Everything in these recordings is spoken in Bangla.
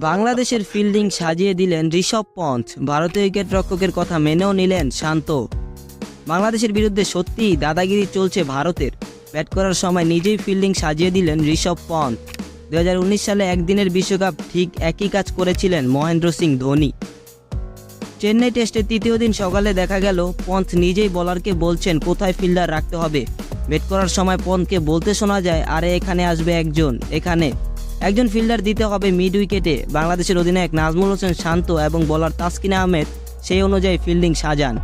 বাংলাদেশের ফিল্ডিং সাজিয়ে দিলেন ঋষভ পন্থ। ভারতীয় উইকেট রক্ষকের কথা মেনেও নিলেন শান্ত। বাংলাদেশের বিরুদ্ধে সত্যিই দাদাগিরি চলছে ভারতের। ব্যাট করার সময় নিজেই ফিল্ডিং সাজিয়ে দিলেন ঋষভ পন্থ। দুহাজার উনিশ সালে একদিনের বিশ্বকাপ ঠিক একই কাজ করেছিলেন মহেন্দ্র সিং ধোনি। চেন্নাই টেস্টের তৃতীয় দিন সকালে দেখা গেল, পন্থ নিজেই বলারকে বলছেন, কোথায় ফিল্ডার রাখতে হবে? ব্যাট করার সময় পন্থকে বলতে শোনা যায়, আরে, এখানে আসবে একজন, এখানে। একজন ফিল্ডার দিতে হবে মিড উইকেটে। বাংলাদেশের অধিনায়ক নাজমুল হোসেন শান্ত এবং বলার তাসকিন আহমেদ সেই অনুযায়ী ফিল্ডিং সাজান।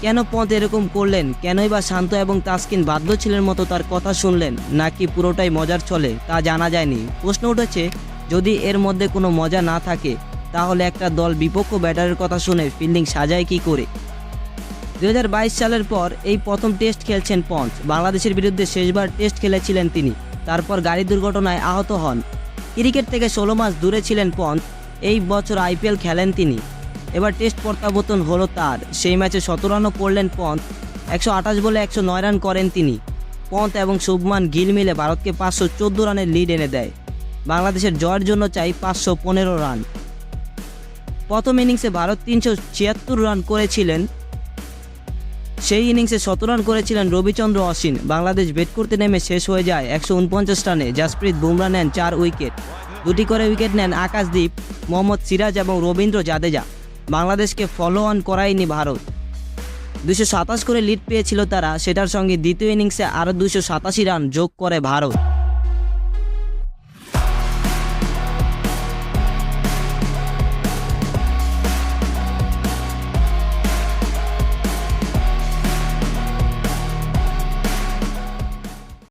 কেন পথ এরকম করলেন? কেনই বা শান্ত এবং তাসকিন বাধ্য ছিলেন মতো তার কথা শুনলেন, নাকি পুরোটাই মজার চলে তা জানা যায়নি। প্রশ্ন উঠেছে, যদি এর মধ্যে কোনো মজা না থাকে, তাহলে একটা দল বিপক্ষ ব্যাটারের কথা শুনে ফিল্ডিং সাজায় কি করে? দু হাজার বাইশ সালের পর এই প্রথম টেস্ট খেলছেন পঞ্চ বাংলাদেশের বিরুদ্ধে শেষবার টেস্ট খেলেছিলেন তিনি। তারপর গাড়ি দুর্ঘটনায় আহত হন। ক্রিকেট থেকে ষোলো মাস দূরে ছিলেন পঞ্চ এই বছর আইপিএল খেলেন তিনি। এবার টেস্ট প্রত্যাবর্তন হলো তার। সেই ম্যাচে সতেরো রানও করলেন পন্থ একশো আঠাশ বলে একশো নয় রান করেন তিনি। পন্থ এবং শুভমান গিল মিলে ভারতকে পাঁচশো চোদ্দ রানের লিড এনে দেয়। বাংলাদেশের জয়ের জন্য চাই পাঁচশো পনেরো রান। প্রথম ইনিংসে ভারত তিনশো ছিয়াত্তর রান করেছিলেন। সেই ইনিংসে শত রান করেছিলেন রবিচন্দ্র অশ্বিন। বাংলাদেশ বেট করতে নেমে শেষ হয়ে যায় একশো উনপঞ্চাশ রানে জাসপ্রীত বুমরা নেন চার উইকেট দুটি করে উইকেট নেন আকাশদ্বীপ মোহাম্মদ সিরাজ এবং রবীন্দ্র জাদেজা। বাংলাদেশকে ফলো অন করায়নি ভারত। দুশো সাতাশ করে লিড পেয়েছিল তারা। সেটার সঙ্গে দ্বিতীয় ইনিংসে আরও দুশো সাতাশি রান যোগ করে ভারত।